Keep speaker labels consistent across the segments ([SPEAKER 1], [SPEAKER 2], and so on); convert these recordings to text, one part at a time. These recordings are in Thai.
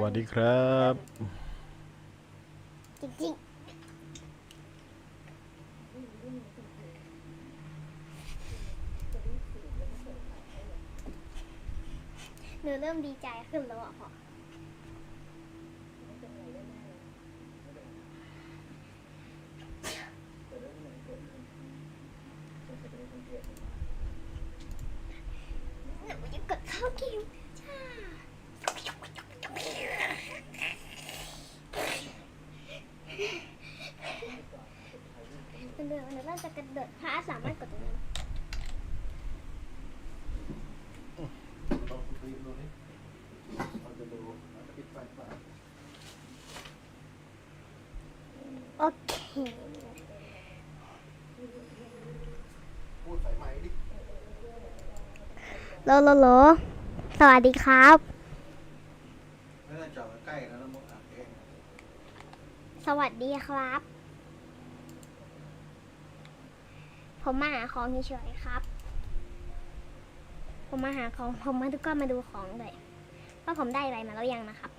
[SPEAKER 1] วัสดีครับ
[SPEAKER 2] จริงๆหนูเริ่มดีใจขึ้นแล้วอะพ่อหนูจะกดเข้าเกมจ้า เป็นเรื่องอันนั้นเราจะกระโดดพระสามารถกดตรงนั้น
[SPEAKER 3] ลองสตรีมดูนี่เราจะดูเราจะปิดไฟฟ้า
[SPEAKER 2] โอเค
[SPEAKER 3] พูดใส่ไม้ดิ
[SPEAKER 2] โลโลโลสวัสดีครับ
[SPEAKER 3] ไม่ต้องจอดใกล้นะแล้วมึงอ่านเอง
[SPEAKER 2] สวัสดีครับ ผมมาหาของเฉยๆครับ ผมมาหาของ ผมมาทุกคนมาดูของเลยว่าผมได้อะไรมาแล้วยังนะครับ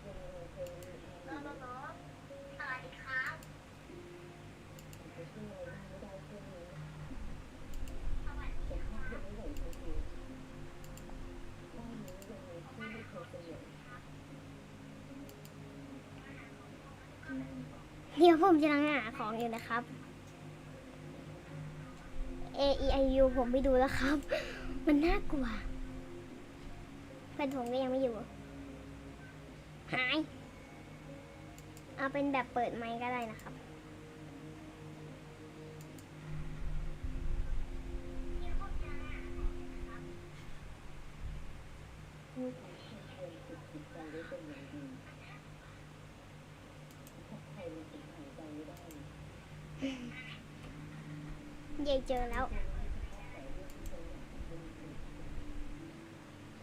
[SPEAKER 2] ผมกำลังหาของอยู่นะครับ A E I U ผมไปดูแล้วครับ มันน่ากลัวเพื่อนผมก็ยังไม่อยู่ หาย เอาเป็นแบบเปิดไมค์ก็ได้นะครับ เย่เจอแล้ว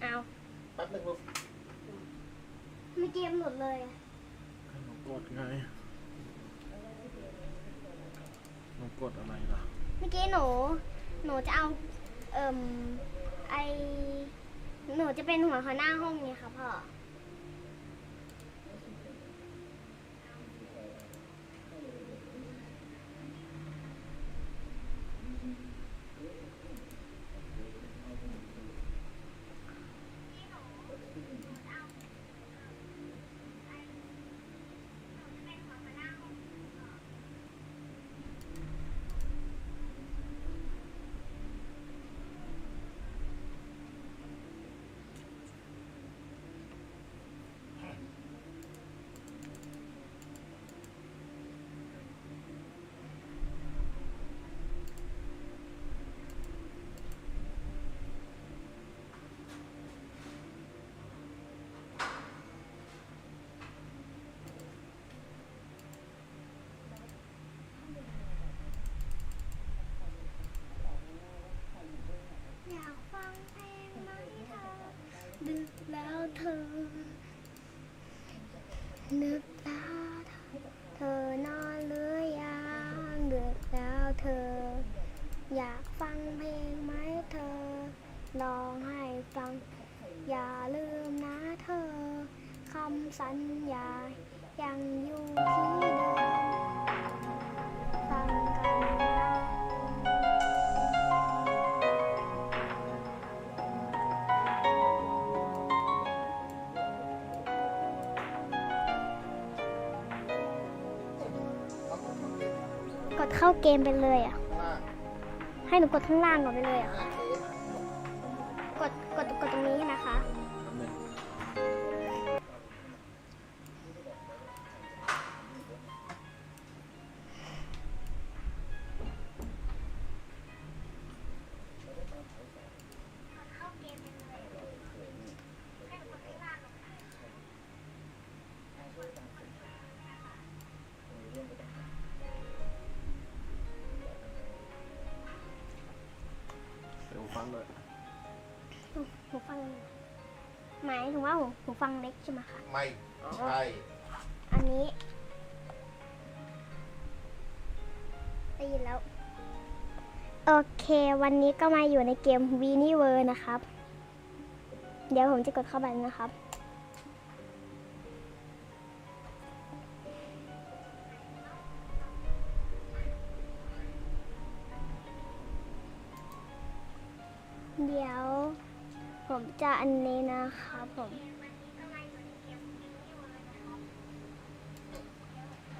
[SPEAKER 2] เอา
[SPEAKER 3] แป๊บนึงลูก
[SPEAKER 2] ไม่เกมหลุดเลยอะ
[SPEAKER 1] หนูกดไงหนูกดอะไรล่ะ
[SPEAKER 2] เมื่อกี้หนู หนูจะเอา เอ่มไอ หนูจะเป็นหัวเขาหน้าห้องเนี่ยค่ะพ่อ อยากฟังเพลงไหมเธอ ดึกแล้ว เธอ นึกแล้วเธอเธอนอนหรือยังดึกแล้วเธอ อยากฟังเพลงไหมเธอลองให้ฟัง อย่าลืมนะเธอ คำสัญญายังอยู่ที่เดิม เข้าเกมไปเลยอะ ให้หนูกดข้างล่างก่อนไปเลยอะ หูฟังหมายถึงว่าหูหูฟังเล็กใช่ไหมคะ
[SPEAKER 3] ไม่ใช่
[SPEAKER 2] อันนี้ได้ยินแล้ว โอเค วันนี้ก็มาอยู่ในเกมวีนี่เวอร์นะครับ เดี๋ยวผมจะกดเข้าไปนะครับ เดี๋ยว ผมจะอันนี้นะครับผม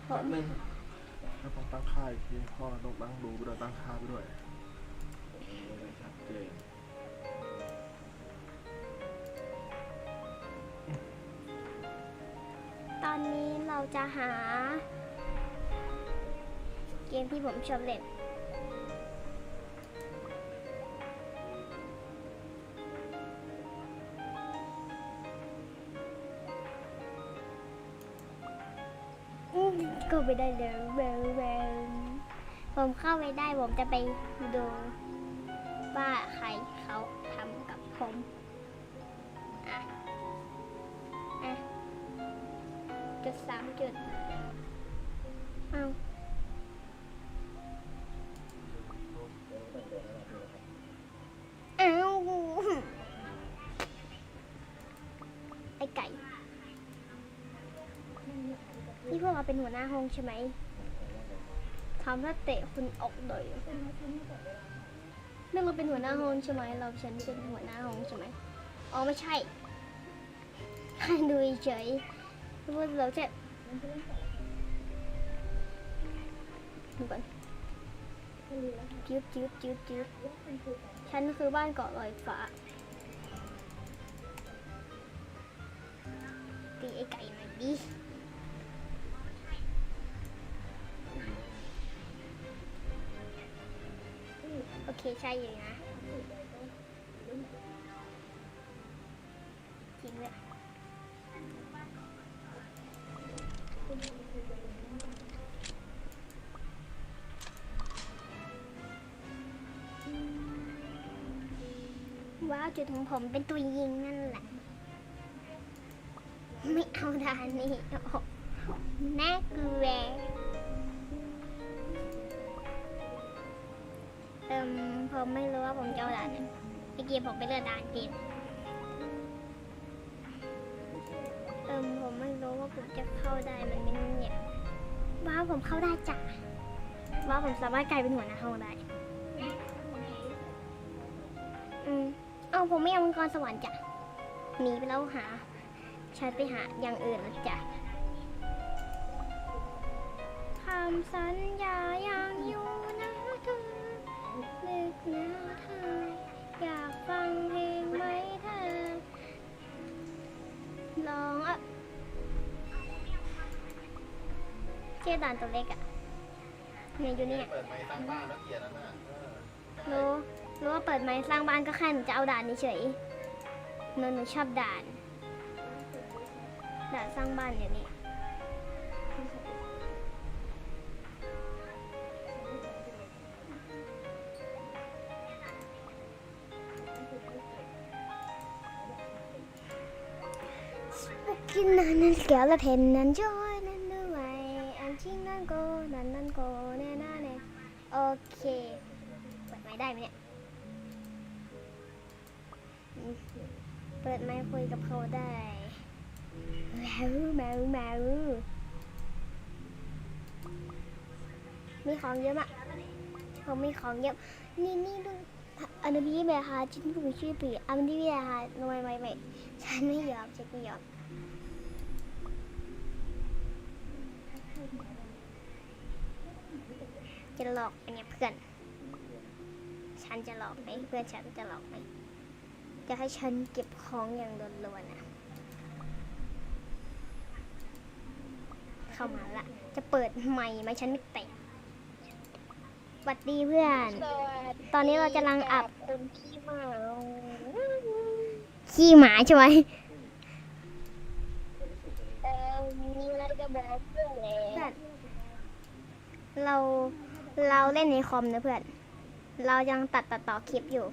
[SPEAKER 2] ผ
[SPEAKER 3] แป๊
[SPEAKER 2] ม
[SPEAKER 3] บนึง
[SPEAKER 1] แล้วต้องตั้งค่าอีกทีพ่อต้องตั้งดูไปด้วยตั้งค่าไปด้วย
[SPEAKER 3] ชัดเจน
[SPEAKER 2] ตอนนี้เราจะหา เกมที่ผมชอบเล่น อืมก็ไปได้เลยเวลเวลผมเข้าไปได้ผมจะไปดูว่าใครเขาทำกับผมอะอะจุดสามจุดเอาว เป็นหัวหน้าห้องใช่ไหมทำถ้าเตะคุณออกเลยเรื่องเราเป็นหัวหน้าห้องใช่ไหมเราฉันเป็นหัวหน้าห้องใช่ไหมอ๋อไม่ใช่ดูเฉยๆพวกเราจะดูก่อนจืดจืดจืดจืดฉันคือบ้านเกาะลอยฟ้าตีไอ้ไก่หน่อยดิ โอเคใช่อยู่นะจริงเลยว้าวจุดของผมเป็นตัวยิงนั่นแหละ ไม่เอาดานนี่โอ้โหน่ากลัว เอิมผมไม่รู้ว่าผมจะเอาด่านไหนเมื่อกี้ผมไปเลือกด่านเกมเอิมผมไม่รู้ว่าผมจะเข้าได้มันไม่เนี่ยว้าวผมเข้าได้จ้ะว้าวผมสามารถกลายเป็นหัวหน้าห้องได้อืมเอาผมไม่เอามังกรสวรรค์จ้ะหนีไปแล้วหาฉันไปหาอย่างอื่นแล้วจ้ะคำสัญญายังอยู่ ชื่อด่านตัวเล็กอะเนี่ยอยู่เนี่ย
[SPEAKER 3] เปิดไมค์ตั้งบ้านแล้วเกียร์นั่นน่ะเออ
[SPEAKER 2] รู้รู้ว่าเปิดไม้สร้างบ้านก็แค่หนูจะเอาด่านเฉยๆหนูหนูชอบด่าน ด่านสร้างบ้านอย่างนี้กินนันนั้นเกี่ยวละเทนนั้นจ้อยนั้นด้วยอั นั่นโกนันนั้นโกแน่น่าแน่โอเคเปิดไม้ได้ไหมเนี่ยเปิดไม้คุยกับเขาได้แมวแมวแมวมีของเยอะมากเขามีของเยอะนี่นี่ดูอันนี้แบบฮะชิ้นผู้มีชื่อปีอันนี้แบบฮะไม่ไม่ไม่ฉันไม่ยอมฉันไม่ยอม จะหลอกไหมเนี่ยเพื่อน ฉันจะหลอกไหมเพื่อนฉันจะหลอกไหมจะให้ฉันเก็บของอย่างล้วนๆนะเข้ามาละ จะเปิดใหม่ไหมฉันไม่เตะสวัสดีเพื่อน ตอนนี้เรากำลังอับ
[SPEAKER 4] คุณพี่หมา
[SPEAKER 2] ขี้หมาใช่ไหม
[SPEAKER 4] เออมีอะไรจะบอกเพื่อนแหละ
[SPEAKER 2] เพื่อนเรา เราเล่นในคอมนะเพื่อน เรายังตัดตัดต่อคลิปอยู่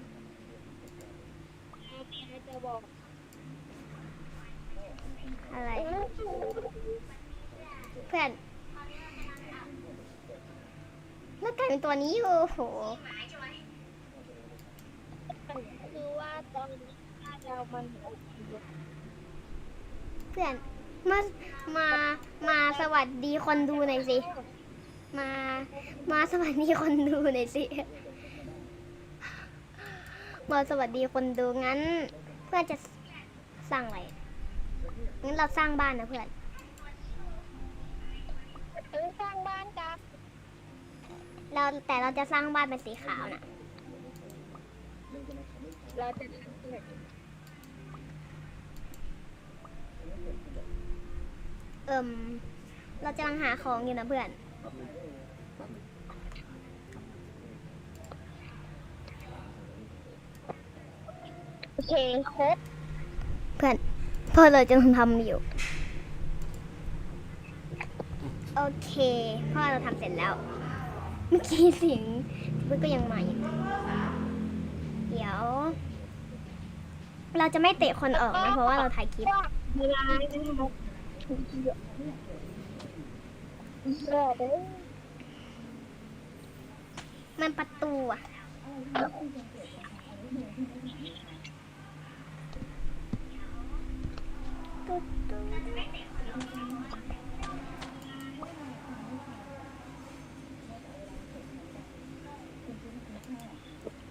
[SPEAKER 4] อะไร
[SPEAKER 2] เพื่อนแล้วกลายเป็นตัวนี้โอ้โห
[SPEAKER 4] คือว่าตอนนี้ถ้าเรามัน
[SPEAKER 2] เพื่อนมา มา มาสวัสดีคนดูหน่อยสิ มา มาสวัสดีคนดูหน่อยสิ มาสวัสดีคนดูงั้น เพื่อนจะสร้างอะไร งั้นเราสร้างบ้านนะเพื่อน
[SPEAKER 4] เออสร้างบ้านกัน
[SPEAKER 2] เราแต่เราจะสร้างบ้านเป็นสีขาวนะ
[SPEAKER 4] เราจะทำอะไร
[SPEAKER 2] เอิมเราจะกำลังหาของอยู่นะเพื่อน
[SPEAKER 1] แป๊บนึงแป๊บนึง
[SPEAKER 4] โอเคครบ
[SPEAKER 2] เพื่อนเพราะเราจะทำอยู่ โอเคเพราะเราทำเสร็จแล้ว เมื่อกี้เสียงมันก็ยังมาอยู่เดี๋ยว เราจะไม่เตะคนออกนะ เพราะว่าเราถ่ายคลิป
[SPEAKER 4] เวลา นะครับเด้อ
[SPEAKER 2] มันประตูอะตุ๊ดตุ๊ด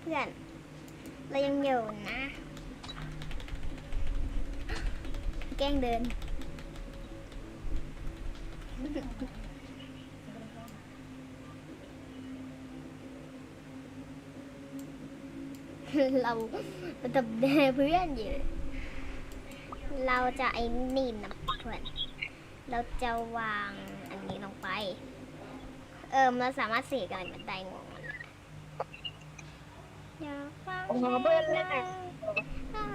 [SPEAKER 2] เพื่อน เรายังอยู่นะ แกล้งเดิน เราเราจะแด่เพื่อนอยู่เราจะไอ้นี่นะเพื่อนเราจะวางอันนี้ลงไป เอิมเราสามารถสีกันมันได้งงมันอะอยากฟัง
[SPEAKER 4] โอ้โหเพื่อนเล่นอะ
[SPEAKER 2] อ่า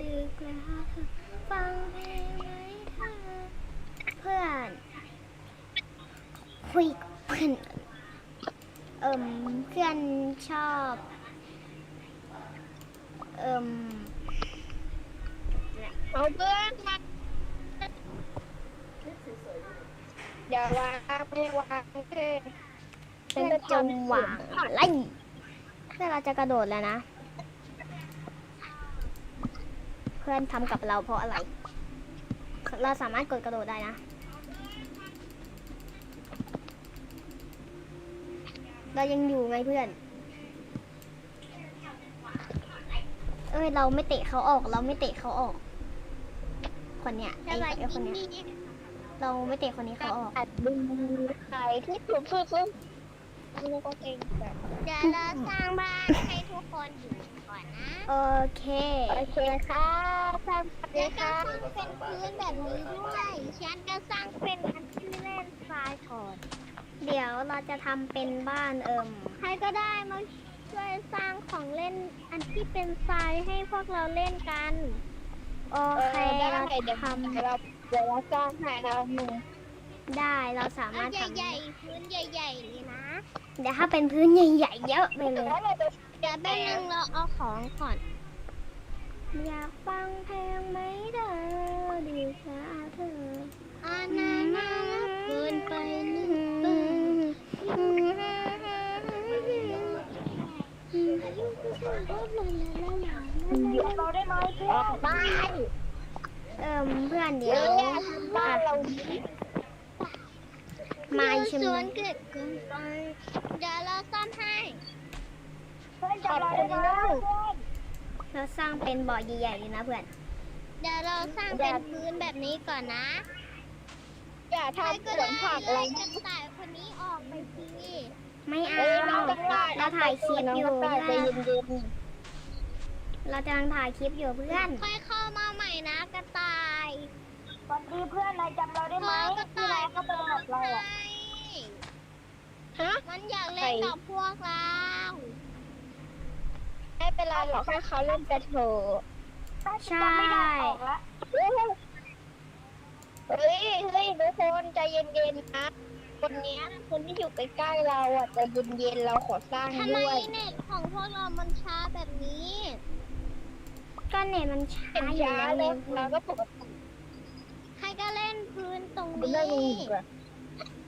[SPEAKER 2] ดึกแล้วเธอฟังเพลงไหมเธอเพื่อนคุยเพื่อนเอิมเพื่อนชอบ เอิม
[SPEAKER 4] เอาเพื่อนมาอย่าวางไม่วางเพื่อน
[SPEAKER 2] เพื่อนจะวางอะไรเพื่อนเราจะกระโดดแล้วนะ เพื่อนทำกับเราเพราะอะไร เราสามารถกดกระโดดได้นะเรายังอยู่ไงเพื่อน เอ้ยเราไม่เตะเขาออก เราไม่เตะเขาออก คนเนี้ยไอ้
[SPEAKER 4] อะไร
[SPEAKER 2] ไอ้คนเนี้ย
[SPEAKER 4] นี่
[SPEAKER 2] เราไม่เตะคนนี้เขาออก
[SPEAKER 4] อัดดึงใครที่ถูกฝึกฝึกนี่ก็เก่งแบบ
[SPEAKER 2] เดี๋ยวเราสร้างบ้านให้ทุกคนอยู่ก่อนนะโอเค
[SPEAKER 4] โอเคค่ะสร้างเล
[SPEAKER 2] แล้ว
[SPEAKER 4] ย
[SPEAKER 2] ก็
[SPEAKER 4] ค่ะ
[SPEAKER 2] สร้างเป็นพื้นแบบนี้ด้วยฉันก็สร้างเป็นอันที่เล่นทรายก่อนเดี๋ยวเราจะทำเป็นบ้านเอิมใครก็ได้มาช่ วยสร้างของเล่นอันที่เป็นทรายให้พวกเราเล่นกัน โอ
[SPEAKER 4] เอ
[SPEAKER 2] เค
[SPEAKER 4] อได้
[SPEAKER 2] เรา
[SPEAKER 4] เดี๋ยว
[SPEAKER 2] ทำ
[SPEAKER 4] เราเดี๋ยวเราสร้างให้นะหนึ่ง
[SPEAKER 2] ได้เราสามารถท
[SPEAKER 4] ใหญ่ๆพื้นใหญ่ๆเลยนะำ
[SPEAKER 2] เดี๋ยวถ้าเป็นพื้นใหญ่ๆเยอะไปเลย
[SPEAKER 4] แล้วเราจะ
[SPEAKER 2] เดี๋ยวแป๊บนึงเราเอาของก่อน อยากฟังเพลงไหมเด้อดีกว่าเธออานานาเกินไปนิดนึง
[SPEAKER 4] เดี๋ยว เราได้ไหมเพื่อนบ้าน
[SPEAKER 2] เอิมเพื่อน
[SPEAKER 4] เดี๋
[SPEAKER 2] เดี๋
[SPEAKER 4] ย
[SPEAKER 2] ยวว
[SPEAKER 4] เนี่ยทำบ้านเรา
[SPEAKER 2] มาใช่ไหม
[SPEAKER 4] เกิดเกินไป
[SPEAKER 2] เดี๋ยวเราซ่อมให้
[SPEAKER 4] เพื่อนจะรอได้ไหม
[SPEAKER 2] เราสร้างเป็นบ่อใหญ่ๆเลยนะเพื่อน เดี๋ยวเราสร้างเป็นพื้นแบบนี้ก่อนนะ
[SPEAKER 4] อย่าทำสวนผักอะไร
[SPEAKER 2] ก
[SPEAKER 4] นะ
[SPEAKER 2] ระต่ายคนนี้ออกไปที ไม่เอา
[SPEAKER 4] เอ้ยน้องกระต่าย
[SPEAKER 2] เราถ่ายคลิปอยู่
[SPEAKER 4] น้งกระต่ายใจเย็น
[SPEAKER 2] เรากำลังถ่ายคลิปอยู่เพื่อนค่อยเข้ามาใหม่นะกระต่าย
[SPEAKER 4] ๆวันดีเพื่อนนายจำเราได้ไหม
[SPEAKER 2] กระ
[SPEAKER 4] ที่
[SPEAKER 2] ต่าย
[SPEAKER 4] เราก็เป็นแบบเราอะฮะ
[SPEAKER 2] มันอยากเล่นกับพวกเรา
[SPEAKER 4] ไม่เป็นไรหรอกให้เขาเล่นกันเถอะ
[SPEAKER 2] ใช่
[SPEAKER 4] เฮ้ยเฮ้ยเฮ้ยทุกคนใจเย็นๆนะ คนเนี้ยคนที่อยู่ใกล้ๆเราอะใจเย็นๆเราขอสร้าง
[SPEAKER 2] ทำไม
[SPEAKER 4] ด้วย
[SPEAKER 2] เน็ตของพวกเรามันช้าแบบนี้ก็เน็ตมันช้า
[SPEAKER 4] เป็น
[SPEAKER 2] อยู่
[SPEAKER 4] ช้า
[SPEAKER 2] แล้ว
[SPEAKER 4] เลยเราก็ปกติ
[SPEAKER 2] ใครก็เล่นพื้นตรง
[SPEAKER 4] ไม่
[SPEAKER 2] นี้
[SPEAKER 4] ได้งงอะ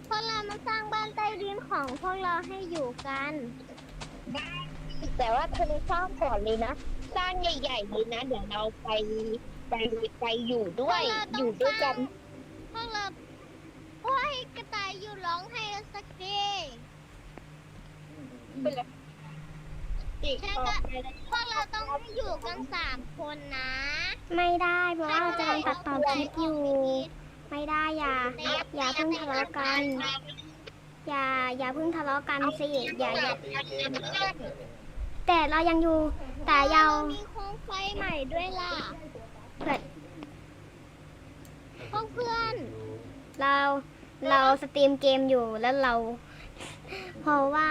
[SPEAKER 2] พวกเรามาสร้างบ้านใต้ดินของพวกเราให้อยู่กัน
[SPEAKER 4] แต่ว่าเธอสร้างก่อนเลยนะ สร้างใหญ่ๆเลยนะ เดี๋ยวเราไปไปไปอยู่ด้วย
[SPEAKER 2] พวกเราต้อง
[SPEAKER 4] อยู่ด้วยกัน
[SPEAKER 2] พวกเรา โอ้ยกระต่ายอยู่ร้องให้สักที
[SPEAKER 4] เป็นไรติด
[SPEAKER 2] ใช่
[SPEAKER 4] อ
[SPEAKER 2] ก็
[SPEAKER 4] อกไปเลย
[SPEAKER 2] พวกเราต้อง
[SPEAKER 5] กันสามคนนะ
[SPEAKER 2] ไม่ได้เพราะว่าเราจะกำลังตัดต่อคลิปอยู่ ไม่ได้อย่า อย่าเพิ่งทะเลาะกัน อย่าอย่าเพิ่งทะเลาะกันสิอย่าอย่า
[SPEAKER 3] ตีเกมนะ
[SPEAKER 2] แต่เรายังอยู่แต่เรา
[SPEAKER 5] มีโคมไฟใหม่ด้วยล่ะ
[SPEAKER 2] เพื่อน
[SPEAKER 5] พวกเพื่อน
[SPEAKER 2] เรา เราสตรีมเกมอยู่แล้วเรา เพราะว่า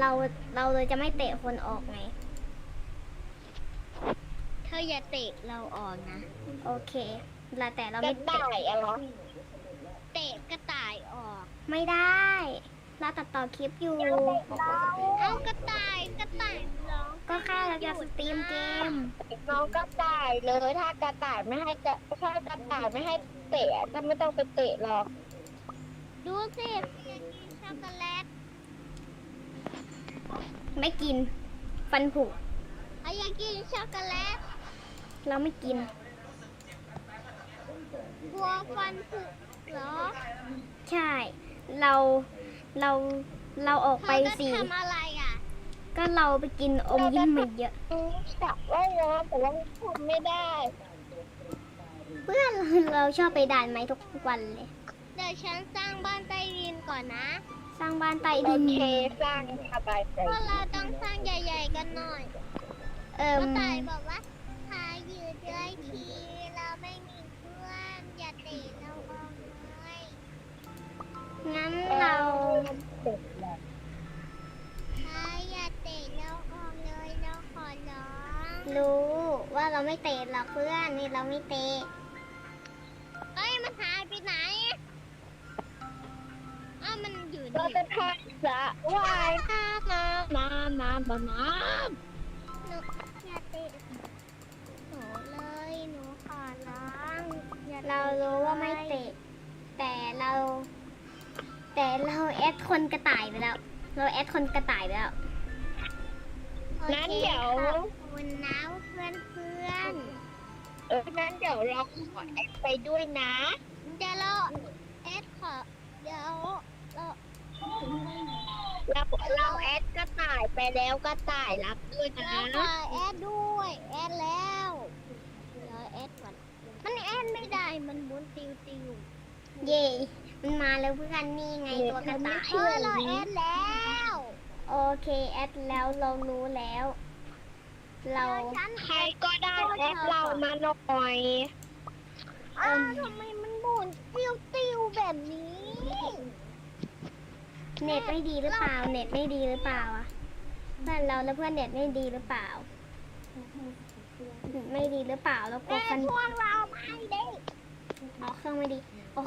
[SPEAKER 2] เราเราเลยจะไม่เตะคนออกไง
[SPEAKER 5] เธออย่าเตะเราออกนะ
[SPEAKER 2] โอเคแล้วแต่เรา
[SPEAKER 5] กระ
[SPEAKER 2] ไม่เตะ
[SPEAKER 5] ต่ายอะเหรอเตะกระต่ายออก
[SPEAKER 2] ไม่ได้ เราตัดต่อคลิปอยู่
[SPEAKER 5] เอากระต่ายกระต่ายร้อง
[SPEAKER 2] ก็แค่เราจะสตรีมเกม
[SPEAKER 5] น้องกระต่ายเลยถ้ากระต่ายไม่ให้กระถ้ากระต่ายไม่ให้เตะก็ไม่ต้องไปเตะหรอก ดูสิอยากกินช็อกโกแลต
[SPEAKER 2] ไม่กิน ฟันผุ
[SPEAKER 5] เอาอยากกินช็อกโกแลต
[SPEAKER 2] เราไม่กิน
[SPEAKER 5] กลัวฟันผุเหรอ
[SPEAKER 2] ใช่ เรา เรา เราออกไป
[SPEAKER 5] เธอ
[SPEAKER 2] สิ
[SPEAKER 5] จะทำอะไรอะ
[SPEAKER 2] ก็เราไปกินอมยิ้มมาเยอะ
[SPEAKER 5] สักว่ายน้ำแต่ว่าทำไม่ได้
[SPEAKER 2] เพื่อนเราชอบไปด่านไม้ทุกวันเลย
[SPEAKER 5] เดี๋ยวฉันสร้างบ้านใต้ดินก่อนนะ
[SPEAKER 2] สร้างบ้านใต้
[SPEAKER 5] โอ
[SPEAKER 2] ดิน
[SPEAKER 5] เคสร้างสบายใจเพราะเราต้องสร้างใหญ่ ๆ กันหน่อย
[SPEAKER 2] เอิ
[SPEAKER 5] ก
[SPEAKER 2] ม
[SPEAKER 5] ระต่ายบอกว่าหายืดด้วยทีเราไม่มีเพื่อนอย่าเตะเราออกเลย
[SPEAKER 2] งั้นเรา
[SPEAKER 5] หาอย่าเตะเราออกเลยเราขอร้อง
[SPEAKER 2] รู้ว่าเราไม่เตะหรอกเพื่อนนี่เราไม่เตะ
[SPEAKER 5] เอ้ยมันหายไปไหน อ้าวมันอยู่
[SPEAKER 4] เรา
[SPEAKER 5] นี่
[SPEAKER 4] จะทานสระว่ายน้ำน้ำน้ำน้ำน้ำน้
[SPEAKER 5] หนูอย่าเตะหนูเลยหนูขอร้องอย่า
[SPEAKER 2] เรารู้ว่าไม่เตะ แต่เรา แต่เราแอดคนกระต่ายไปแล้ว เราแอดคนกระต่ายไปแล้ว
[SPEAKER 5] โอำ
[SPEAKER 4] นั้น
[SPEAKER 5] เค
[SPEAKER 4] เดี๋ยว
[SPEAKER 5] ขอบคุณนะเพื่อนเพื่อน
[SPEAKER 4] เออนั้นเดี๋ยวเราขอแอดไปด้วยนะ
[SPEAKER 5] ๆเดี๋ยวเราแอดขอเดี๋ยว เรา
[SPEAKER 4] เราเราแอดกระต่ายไปแล้วกระต่ายรับด้วยนะ
[SPEAKER 5] เราขอแอดด้วย แอดแล้วเดี๋ยวแอดก่อนมันแอดไม่ได้มันบุนติวติว
[SPEAKER 2] เย่มันมาแล้วเพื่อนนี่ไงตัวกระต่าย
[SPEAKER 5] เออเราแอดแล้ว
[SPEAKER 2] โอเคแอดแล้วเรารู้แล้ว เรา
[SPEAKER 5] เดี๋ยวฉัน
[SPEAKER 4] ใครก็ได้แอดเรามาหน่อย
[SPEAKER 5] อ้าวทำไมมันบุนติวติวแบบนี้
[SPEAKER 2] เน็ตไม่ดีหรือเปล่า เน็ตไม่ดีหรือเปล่าอะเพื่อนเราแล้วเพื่อนเน็ตไม่ดีหรือเปล่าเน็ตไม่ดีหรือเปล่าแล้วกลัว
[SPEAKER 5] แม่
[SPEAKER 2] ฟัน
[SPEAKER 5] พวกเราไม่ได้
[SPEAKER 2] อ๋อเครื่องไม่ดีโอ้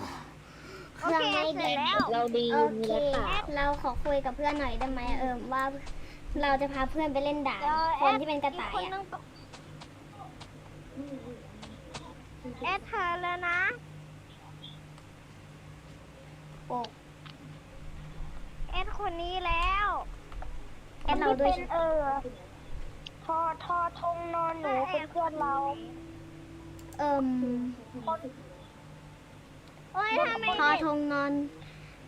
[SPEAKER 2] เครื่องไม่
[SPEAKER 5] โอเคเสร็
[SPEAKER 2] ดี
[SPEAKER 5] จแล้ว
[SPEAKER 4] เราดี
[SPEAKER 2] โอเค
[SPEAKER 4] หรือเปล่า
[SPEAKER 2] เราขอคุยกับเพื่อนหน่อยได้ไหมเออว่าเราจะพาเพื่อนไปเล่นด่านคนที่เป็นกระต่าย
[SPEAKER 5] อีคน
[SPEAKER 2] อะ
[SPEAKER 5] นึงก็แอดเธอแล้วนะ
[SPEAKER 2] โอ้
[SPEAKER 5] แอดคนนี้แล้ว
[SPEAKER 2] แอดเราด้วย
[SPEAKER 4] เออทอทอทงนอนหนูเป็นเพื่อนเรา
[SPEAKER 2] เอิม
[SPEAKER 5] โอ้ยทำไม
[SPEAKER 2] ทอทงนอน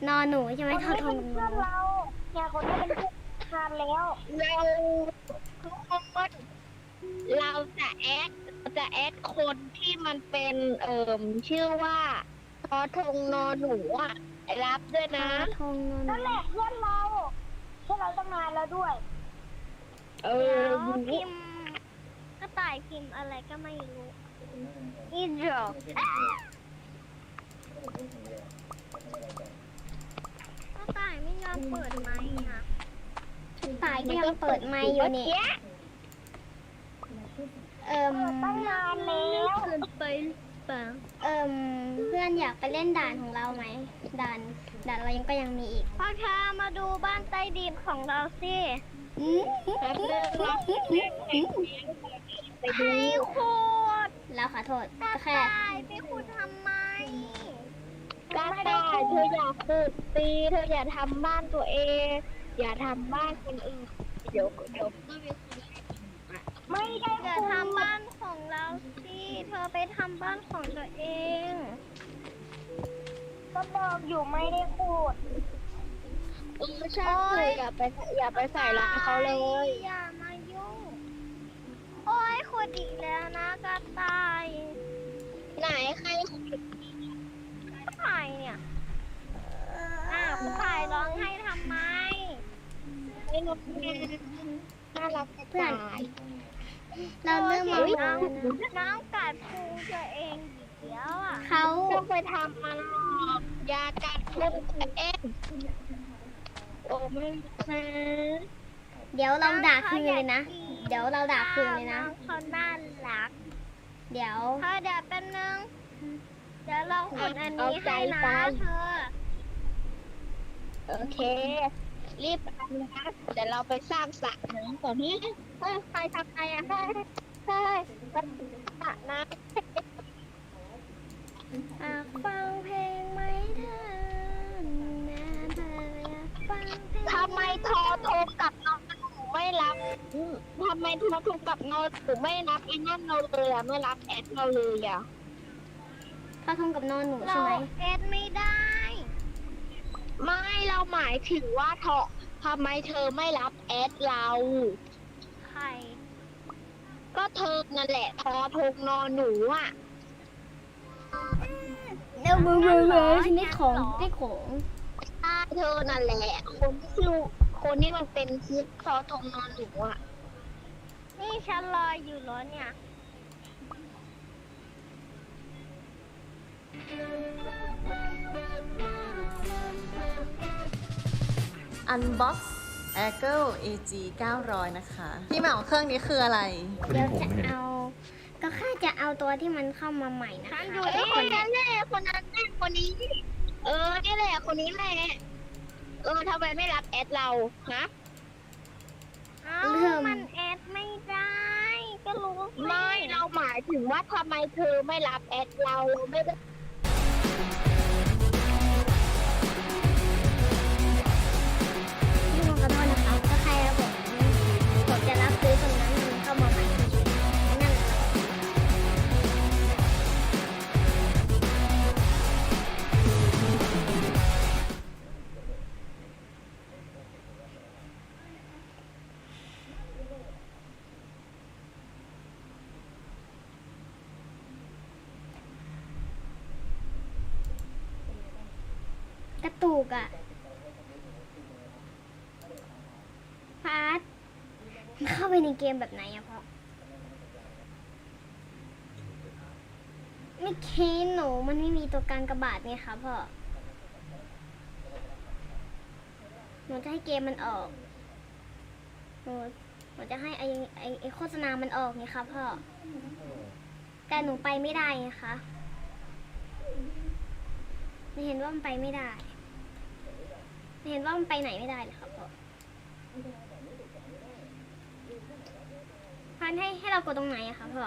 [SPEAKER 2] นอนหนูใช่ไหมทอทงนอนหนู
[SPEAKER 4] เนี่ยคนนี้เป็นเพื่อนทานแล้วเราทุกคนเราจะแอดเราจะแอดคนที่มันเป็นเอ่มชื่อว่าทอทงนอนหนูอะ รับด้วย
[SPEAKER 2] ท
[SPEAKER 4] นะ
[SPEAKER 2] อทงนอนหนู
[SPEAKER 4] นั่นแหละเพื่อนเราเพื่อนเราตั้งนานแล้วด้วยเอ
[SPEAKER 5] เดี๋
[SPEAKER 4] อ
[SPEAKER 5] ยวพิมพ์กระต่ายพิมพ์อะไรก็ไม่รู้อีดอกกระต่ายไม่ยอมเปิดไมค์อะ
[SPEAKER 2] ตายก็ยังเปิดไมค์อยู่นี่เอิม
[SPEAKER 4] ตั้งนานแล้ว
[SPEAKER 5] เกินไป เปล่า
[SPEAKER 2] เอิมเพื่อนอยากไปเล่นด่านของเราไหมด่านด่านเรายังก็ยังมีอีก
[SPEAKER 5] พอเธอมาดูบ้านใต้ดินของเราสิ
[SPEAKER 2] อืม
[SPEAKER 4] ไป
[SPEAKER 5] ใคร
[SPEAKER 4] ดู
[SPEAKER 5] ขุด
[SPEAKER 2] เราขอโทษ
[SPEAKER 5] กระ
[SPEAKER 2] ก็แค่
[SPEAKER 5] ต่ายไปขุดทำไม
[SPEAKER 4] กระต่ายเธออย่าขุดตีเธออย่าทำบ้านตัวเอง อย่าทำบ้านคนอื่นเดี๋ยวเดี๋ยวก็มีคน ไม่ได้
[SPEAKER 5] เดี๋ยวทำบ้านของเราสิ เธอไปทำบ้านของตัวเอง
[SPEAKER 4] ก็บอกอยู่ไม่ได้ขุดเออใช่เธออย่าไปอย่าไปใส่ร้ายเขาเลย
[SPEAKER 5] อย่ามายุ่ง โอ้ยขุด
[SPEAKER 4] ไหนใคร
[SPEAKER 5] ใครเนี่ยอ้าวผู้ชายร้องให้ทำไม
[SPEAKER 4] ไอ้นกแม่น่ารักจะตาย
[SPEAKER 2] เราเริ่มม
[SPEAKER 5] โอ้
[SPEAKER 2] อง
[SPEAKER 5] ย
[SPEAKER 2] น้อง
[SPEAKER 5] น้องกัดพุงตัวเองอีกแล้วอะ
[SPEAKER 2] เขา
[SPEAKER 4] ต้องไปทำมันหรอกยากัดคนเองโอ้ไม่นะ
[SPEAKER 2] เดี๋ยวเราด่าคืนเลยนะ เดี๋ยวเราด่าคืนเลยนะ
[SPEAKER 5] องเขาน่ารัก
[SPEAKER 2] เดี๋ยว
[SPEAKER 5] เธอเดี๋ยวแป๊บนึงเดี๋ยวเราขนอันนี้ให้นะเธอ
[SPEAKER 4] โอเค รีบทำนะเดี๋ยวเราไปสร้างสระน้ำก่อนนี่เฮ้ยใครทำไงอะใช่ใช่สระน้
[SPEAKER 2] อยากฟังเพลงไหมเธอนะเธออยากฟังเพลงำ
[SPEAKER 4] ทำไมทอโทรกับนอนหนูไม่รับอืมทำไมทอโทรกับนอนหนูไม่รับไอ้นั่นเราเลยอะไม่รับแอดเราเลยอะ
[SPEAKER 2] เขาทงกับนอนหนู
[SPEAKER 5] เรา
[SPEAKER 2] ใช่ไหม
[SPEAKER 5] เอ็ดไม่ได้
[SPEAKER 4] ไม่เราหมายถึงว่าเธอทำไมเธอไม่รับแอดเรา
[SPEAKER 5] ใคร
[SPEAKER 4] ก็เธอนั่นแหละทอทงนอนหนูอะ
[SPEAKER 2] เดี๋ยวมือมือเลยชนิดของได้ของ
[SPEAKER 4] ใช่เธอนั่นแหละ คนที่ชื่อคนที่มันเป็นชื่อทอทงนอนหนูอะ
[SPEAKER 5] นี่ฉันรออยู่รถเนี่ย
[SPEAKER 6] Unbox a g l e AG 900 นะคะที่มาของเครื่องนี้คืออะไร
[SPEAKER 2] เดี๋ยวจะเอา ก็แค่จะเอาตัวที่มันเข้ามาใหม่นะ
[SPEAKER 5] ฉั
[SPEAKER 2] คะ
[SPEAKER 5] นอยู่
[SPEAKER 4] เอ้ย
[SPEAKER 5] นี่
[SPEAKER 4] คนนั้นแหละคนนั้นแหละคนนี้ เออนี่แหละคนนี้แหละเออทำไมไม่รับแอดเราฮะ
[SPEAKER 5] เอ้ามันเอ็ดไม่ได้ ก็รู้สิ
[SPEAKER 4] ไม่เราหมายถึงว่าทำไมเธอไม่รับแอดเราเราไม่ได้
[SPEAKER 2] กระตุกอะพาร์ทเข้าไปในเกมแบบไหนอะพ่อไม่เคสหนูมันไม่มีตัวการกระบาดไงคะพ่อหนูจะให้เกมมันออกหนูหนูจะให้ไอไอไอโฆษณามันออกไงคะพ่อแต่หนูไปไม่ได้ไงคะหนูเห็นว่ามันไปไม่ได้ เห็นว่ามันไปไหนไม่ได้เลยครับพ่อพันให้ให้เรากดตรงไหนอะคะพ่อ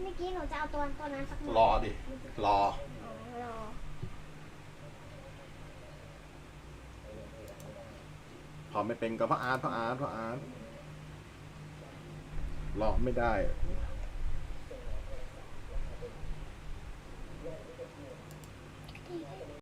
[SPEAKER 2] เมื่อกี้หนูจะเอาตัวตัวนั้นสักหน่อย
[SPEAKER 3] รอดิ รอ
[SPEAKER 2] อ๋อรอ
[SPEAKER 3] พอไม่เป็นก็พระอาร์ตพระอาร์ตพระอาร์ตรอไม่ได้